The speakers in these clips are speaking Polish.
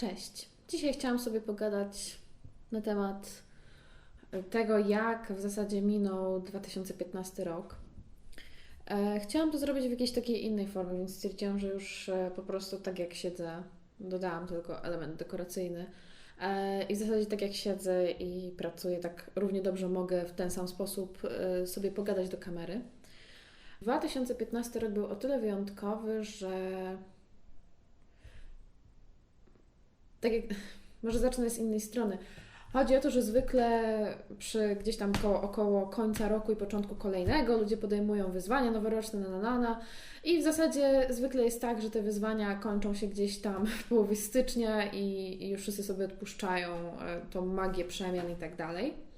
Cześć. Dzisiaj chciałam sobie pogadać na temat tego, jak w zasadzie minął 2015 rok. E, chciałam to zrobić w jakiejś takiej innej formie, więc stwierdziłam, że już e, po prostu tak jak siedzę, dodałam tylko element dekoracyjny. E, I w zasadzie tak jak siedzę i pracuję, tak równie dobrze mogę w ten sam sposób sobie pogadać do kamery. 2015 rok był o tyle wyjątkowy, że tak jak, może zacznę z innej strony. Chodzi o to, że zwykle przy gdzieś tam koło, około końca roku i początku kolejnego ludzie podejmują wyzwania noworoczne na, na, na, i w zasadzie zwykle jest tak, że te wyzwania kończą się gdzieś tam w połowie stycznia i, i już wszyscy sobie odpuszczają e, tą magię przemian i tak dalej.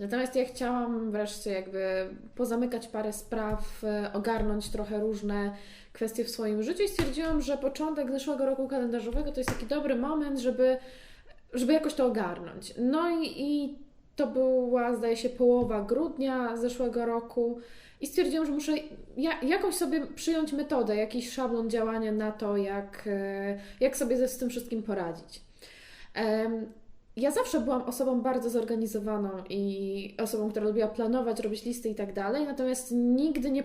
Natomiast ja chciałam wreszcie jakby pozamykać parę spraw, e, ogarnąć trochę różne kwestie w swoim życiu i stwierdziłam, że początek zeszłego roku kalendarzowego to jest taki dobry moment, żeby, żeby jakoś to ogarnąć. No i, i to była, zdaje się, połowa grudnia zeszłego roku i stwierdziłam, że muszę ja, jakoś sobie przyjąć metodę, jakiś szablon działania na to, jak, e, jak sobie z tym wszystkim poradzić. Ja zawsze byłam osobą bardzo zorganizowaną i osobą, która lubiła planować, robić listy i tak dalej, natomiast nigdy nie.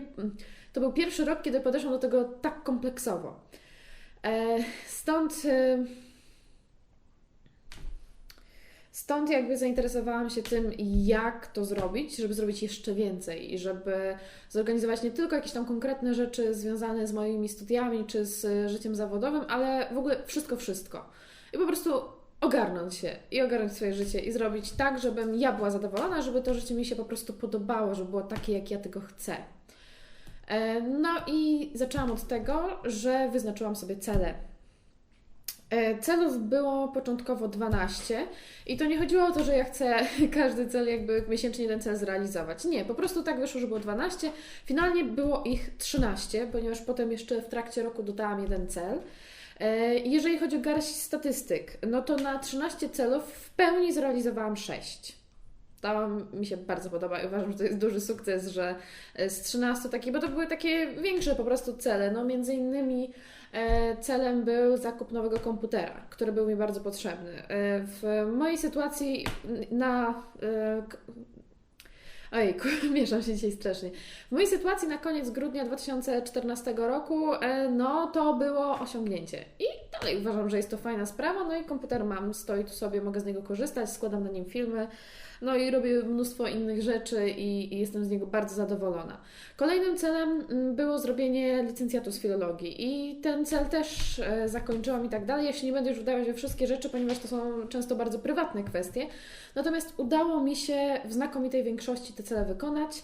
To był pierwszy rok, kiedy podeszłam do tego tak kompleksowo. E, stąd. E, stąd jakby zainteresowałam się tym, jak to zrobić, żeby zrobić jeszcze więcej i żeby zorganizować nie tylko jakieś tam konkretne rzeczy związane z moimi studiami czy z życiem zawodowym, ale w ogóle wszystko, wszystko. I po prostu ogarnąć się i ogarnąć swoje życie i zrobić tak, żebym ja była zadowolona, żeby to życie mi się po prostu podobało, żeby było takie, jak ja tego chcę. E, no i zaczęłam od tego, że wyznaczyłam sobie cele. E, celów było początkowo 12 i to nie chodziło o to, że ja chcę każdy cel, jakby miesięcznie ten cel zrealizować. Nie, po prostu tak wyszło, że było 12. Finalnie było ich 13, ponieważ potem jeszcze w trakcie roku dodałam jeden cel. E, jeżeli chodzi o garść statystyk, no to na 13 celów w pełni zrealizowałam 6. To mi się bardzo podoba i uważam, że to jest duży sukces, że e, z 13 takich, bo to były takie większe po prostu cele. No między innymi e, celem był zakup nowego komputera, który był mi bardzo potrzebny. W mojej sytuacji na Ojejku, mieszam się dzisiaj strasznie. W mojej sytuacji na koniec grudnia 2014 roku, e, no to było osiągnięcie. I dalej uważam, że jest to fajna sprawa. No i komputer mam, stoi tu sobie, mogę z niego korzystać, składam na nim filmy. No i robię mnóstwo innych rzeczy i, i, jestem z niego bardzo zadowolona. Kolejnym celem mm, było zrobienie licencjatu z filologii i ten cel też e, zakończyłam i tak dalej. Ja się nie będę już wdawać we wszystkie rzeczy, ponieważ to są często bardzo prywatne kwestie. Natomiast udało mi się w znakomitej większości te cele wykonać.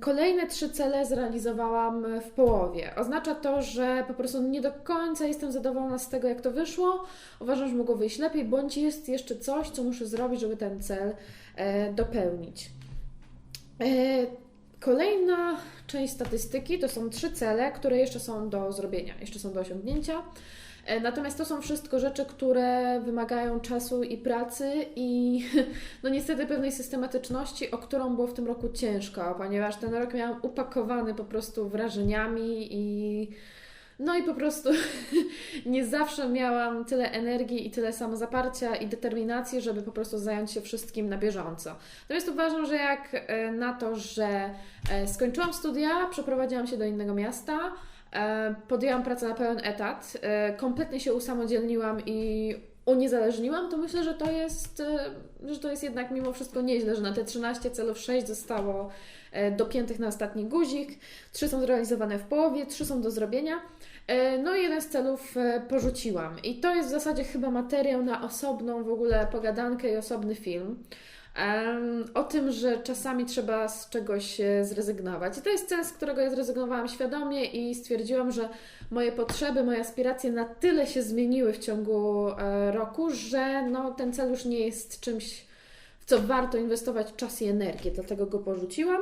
Kolejne trzy cele zrealizowałam w połowie. Oznacza to, że po prostu nie do końca jestem zadowolona z tego, jak to wyszło. Uważam, że mogło wyjść lepiej, bądź jest jeszcze coś, co muszę zrobić, żeby ten cel e, dopełnić. E, kolejna część statystyki to są trzy cele, które jeszcze są do zrobienia, jeszcze są do osiągnięcia. E, natomiast to są wszystko rzeczy, które wymagają czasu i pracy i no niestety pewnej systematyczności, o którą było w tym roku ciężko, ponieważ ten rok miałam upakowany po prostu wrażeniami i no i po prostu nie zawsze miałam tyle energii i tyle samozaparcia i determinacji, żeby po prostu zająć się wszystkim na bieżąco. Natomiast uważam, że jak e, na to, że e, skończyłam studia, przeprowadziłam się do innego miasta, podjęłam pracę na pełen etat, e, kompletnie się usamodzielniłam i uniezależniłam, to myślę, że to jest, e, że to jest jednak mimo wszystko nieźle, że na te 13 celów 6 zostało dopiętych na ostatni guzik, 3 są zrealizowane w połowie, 3 są do zrobienia. No i jeden z celów porzuciłam. I to jest w zasadzie chyba materiał na osobną w ogóle pogadankę i osobny film o tym, że czasami trzeba z czegoś e, zrezygnować. I to jest cel, z którego ja zrezygnowałam świadomie i stwierdziłam, że moje potrzeby, moje aspiracje na tyle się zmieniły w ciągu e, roku, że no, ten cel już nie jest czymś, w co warto inwestować czas i energię, dlatego go porzuciłam.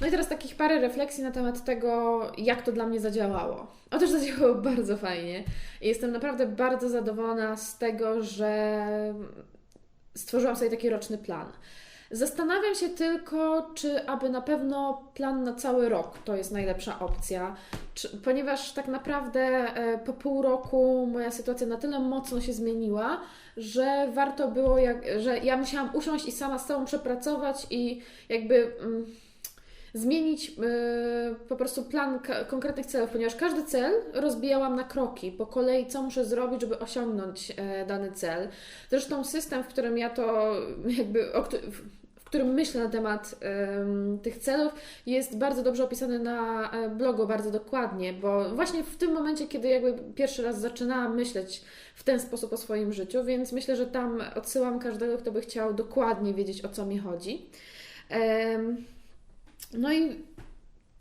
No i teraz takich parę refleksji na temat tego, jak to dla mnie zadziałało. Otóż zadziałało bardzo fajnie. Jestem naprawdę bardzo zadowolona z tego, że stworzyłam sobie taki roczny plan. Zastanawiam się tylko, czy aby na pewno plan na cały rok to jest najlepsza opcja, czy, ponieważ tak naprawdę e, po pół roku moja sytuacja na tyle mocno się zmieniła, że warto było, jak, że ja musiałam usiąść i sama z sobą przepracować i jakby. Mm, zmienić yy, po prostu plan konkretnych celów, ponieważ każdy cel rozbijałam na kroki, po kolei, co muszę zrobić, żeby osiągnąć yy, dany cel. Zresztą system, w którym ja to jakby, w którym myślę na temat yy, tych celów, jest bardzo dobrze opisany na e, blogu, bardzo dokładnie, bo właśnie w tym momencie, kiedy jakby pierwszy raz zaczynałam myśleć w ten sposób o swoim życiu, więc myślę, że tam odsyłam każdego, kto by chciał dokładnie wiedzieć, o co mi chodzi. No i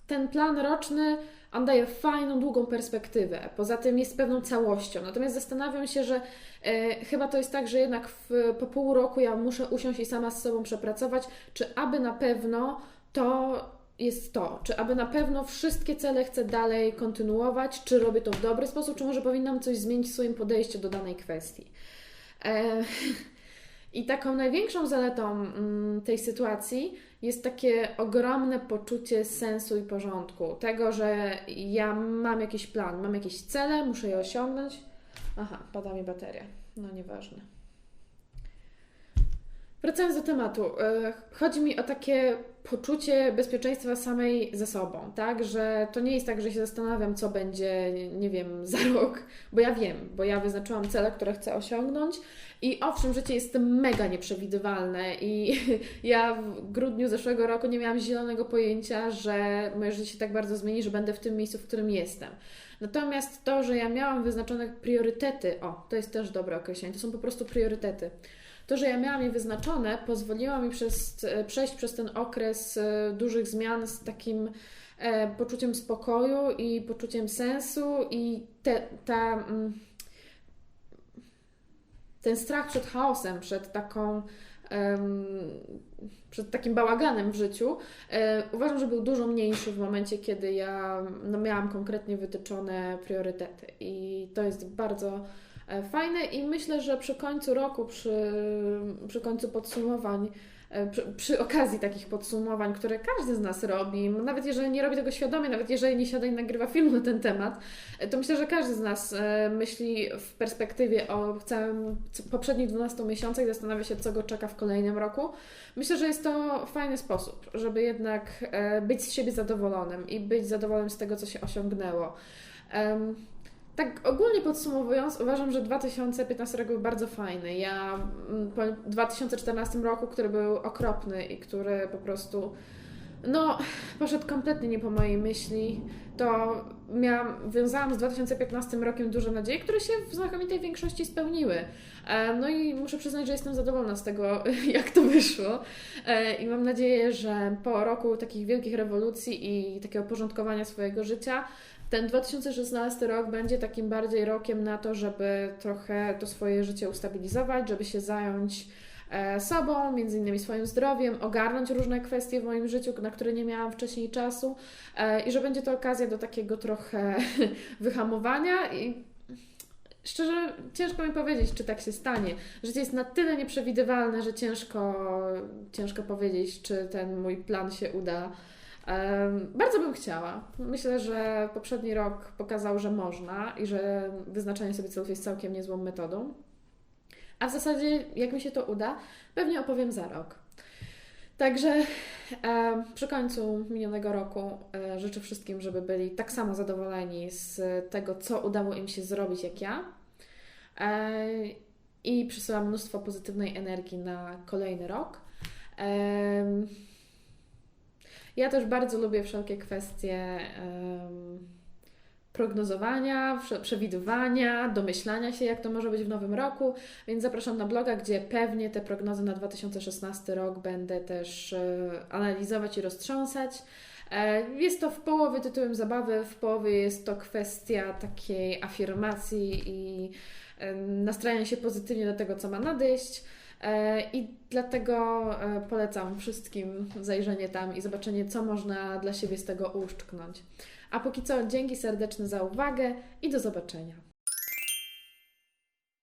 ten plan roczny, on daje fajną, długą perspektywę. Poza tym jest pewną całością. Natomiast zastanawiam się, że e, chyba to jest tak, że jednak w, po pół roku ja muszę usiąść i sama z sobą przepracować, czy aby na pewno to jest to, czy aby na pewno wszystkie cele chcę dalej kontynuować, czy robię to w dobry sposób, czy może powinnam coś zmienić w swoim podejściu do danej kwestii. E, I taką największą zaletą mm, tej sytuacji jest takie ogromne poczucie sensu i porządku. Tego, że ja mam jakiś plan, mam jakieś cele, muszę je osiągnąć. Aha, pada mi bateria. No nieważne. Wracając do tematu, e, chodzi mi o takie poczucie bezpieczeństwa samej ze sobą, tak? Że to nie jest tak, że się zastanawiam, co będzie, nie wiem, za rok, bo ja wiem, bo ja wyznaczyłam cele, które chcę osiągnąć i owszem, życie jest mega nieprzewidywalne i ja w grudniu zeszłego roku nie miałam zielonego pojęcia, że moje życie się tak bardzo zmieni, że będę w tym miejscu, w którym jestem. Natomiast to, że ja miałam wyznaczone priorytety, o, to jest też dobre określenie, to są po prostu priorytety. To, że ja miałam je wyznaczone, pozwoliło mi przez, przejść przez ten okres e, dużych zmian z takim e, poczuciem spokoju i poczuciem sensu i te, ta. Mm, ten strach przed chaosem, przed taką przed takim bałaganem w życiu, e, uważam, że był dużo mniejszy w momencie, kiedy ja no, miałam konkretnie wytyczone priorytety. I to jest bardzo e, fajne i myślę, że przy końcu roku, przy, przy końcu podsumowań, E, przy, przy, okazji takich podsumowań, które każdy z nas robi, nawet jeżeli nie robi tego świadomie, nawet jeżeli nie siada i nagrywa film na ten temat, e, to myślę, że każdy z nas e, myśli w perspektywie o całym poprzednich 12 miesiącach i zastanawia się, co go czeka w kolejnym roku. Myślę, że jest to fajny sposób, żeby jednak być z siebie zadowolonym i być zadowolonym z tego, co się osiągnęło. Tak ogólnie podsumowując, uważam, że 2015 rok był bardzo fajny. Ja mm, po 2014 roku, który był okropny i który po prostu no, poszedł kompletnie nie po mojej myśli, to miałam, wiązałam z 2015 rokiem duże nadzieje, które się w znakomitej większości spełniły. E, no i muszę przyznać, że jestem zadowolona z tego, jak to wyszło. E, I mam nadzieję, że po roku takich wielkich rewolucji i takiego porządkowania swojego życia, ten 2016 rok będzie takim bardziej rokiem na to, żeby trochę to swoje życie ustabilizować, żeby się zająć e, sobą, między innymi swoim zdrowiem, ogarnąć różne kwestie w moim życiu, na które nie miałam wcześniej czasu e, i że będzie to okazja do takiego trochę wyhamowania i szczerze ciężko mi powiedzieć, czy tak się stanie. Życie jest na tyle nieprzewidywalne, że ciężko, ciężko powiedzieć, czy ten mój plan się uda bardzo bym chciała. Myślę, że poprzedni rok pokazał, że można i że wyznaczanie sobie celów jest całkiem niezłą metodą. A w zasadzie, jak mi się to uda, pewnie opowiem za rok. Także przy końcu minionego roku e, życzę wszystkim, żeby byli tak samo zadowoleni z tego, co udało im się zrobić, jak ja. E, I przysyłam mnóstwo pozytywnej energii na kolejny rok. Ja też bardzo lubię wszelkie kwestie um, prognozowania, przewidywania, domyślania się, jak to może być w nowym roku, więc zapraszam na bloga, gdzie pewnie te prognozy na 2016 rok będę też e, analizować i roztrząsać. E, jest to w połowie tytułem zabawy, w połowie jest to kwestia takiej afirmacji i nastrajania się pozytywnie do tego, co ma nadejść. E, I dlatego e, polecam wszystkim zajrzenie tam i zobaczenie, co można dla siebie z tego uszczknąć. A póki co, dzięki serdeczne za uwagę i do zobaczenia.